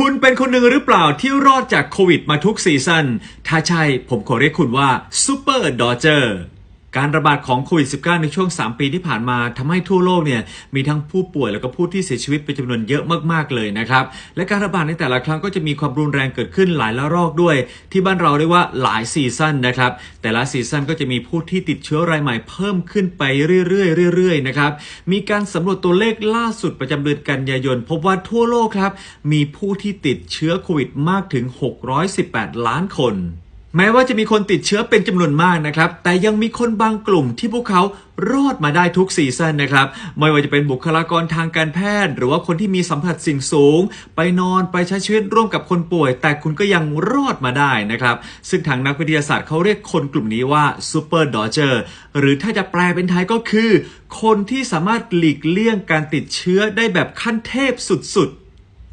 คุณเป็นคนหนึ่งหรือเปล่าที่รอดจากโควิดมาทุกซีซันถ้าใช่ผมขอเรียกคุณว่าซูเปอร์ดอเจอร์ การระบาดของโควิด -19 ในช่วง 3 ปีที่ผ่านมาทำให้ทั่วโลกเนี่ยมีทั้งผู้ป่วยแล้วก็ผู้ที่เสียชีวิตเป็นจำนวนเยอะมากๆเลยนะครับ และการระบาดในแต่ละครั้งก็จะมีความรุนแรงเกิดขึ้นหลายละลอกด้วย ที่บ้านเราเรียกว่าหลายซีซั่นนะครับ แต่ละซีซั่นก็จะมีผู้ที่ติดเชื้อรายใหม่เพิ่มขึ้นไปเรื่อยๆเรื่อยๆนะครับ มีการสำรวจตัวเลขล่าสุดประจำเดือนกันยายน พบว่าทั่วโลกครับมีผู้ที่ติดเชื้อโควิดมากถึง 618 ล้านคน แม้ว่าจะมีคนติดเชื้อเป็นจำนวนมากนะครับ แต่ยังมีคนบางกลุ่มที่พวกเขารอดมาได้ทุกซีซั่นนะครับ ไม่ว่าจะเป็นบุคลากรทางการแพทย์ หรือว่าคนที่มีสัมผัสสิ่งสูง ไปนอนไปใช้ชีวิตร่วมกับคนป่วย แต่คุณก็ยังรอดมาได้นะครับ ซึ่งทางนักวิทยาศาสตร์เขาเรียกคนกลุ่มนี้ว่าซูเปอร์ดอเจอร์หรือถ้าจะแปลเป็นไทยก็คือ คนที่สามารถหลีกเลี่ยงการติดเชื้อได้แบบขั้นเทพสุดๆ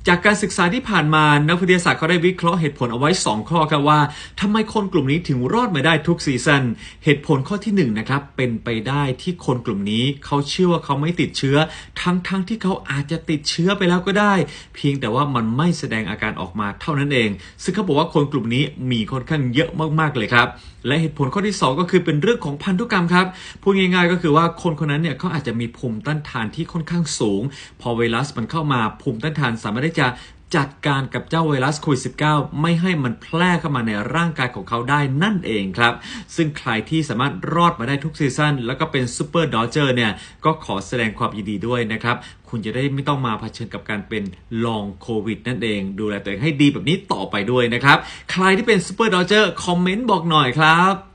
จากการศึกษาที่ผ่านมานักวิทยาศาสตร์เขาได้วิเคราะห์เหตุผลเอาไว้ 2 ข้อครับว่าทำไมคนกลุ่มนี้ถึงรอดมาได้ทุกซีซันเหตุผลข้อที่1นะครับเป็นไปได้ที่คนกลุ่มนี้เขาเชื่อว่าเขาไม่ติดเชื้อ ทั้งๆทที่เขาอาจจะติดเชื้อไปแล้วก็ได้ เพียงแต่ว่ามันไม่แสดงอาการออกมาเท่านั้นเอง ซึ่งเขาบอกว่าคนกลุ่มนี้มีค่อนข้างเยอะมากๆเลยครับ และเหตุผลข้อที่ 2 ก็คือเป็นเรื่องของพันธุกรรมครับพูดง่ายๆ ก็คือว่าคนคนนั้นเนี่ยเขาอาจจะมีภูมิต้านทานที่ค่อนข้างสูง พอไวรัสมันเข้ามาภูมิต้านทานสามารถที่จะ จัดการกับเจ้าไวรัสโควิด -19 ไม่ให้มันแพร่เข้ามาในร่างกายของเขาได้นั่นเองครับ ซึ่งใครที่สามารถรอดมาได้ทุกซีซั่นแล้วก็เป็นซูเปอร์ดอเจอร์เนี่ย ก็ขอแสดงความยินดีด้วยนะครับ คุณจะได้ไม่ต้องมาเผชิญกับการเป็นลองโควิดนั่นเอง ดูแลตัวเองให้ดีแบบนี้ต่อไปด้วยนะครับ ใครที่เป็นซูเปอร์ดอเจอร์คอมเมนต์บอกหน่อยครับ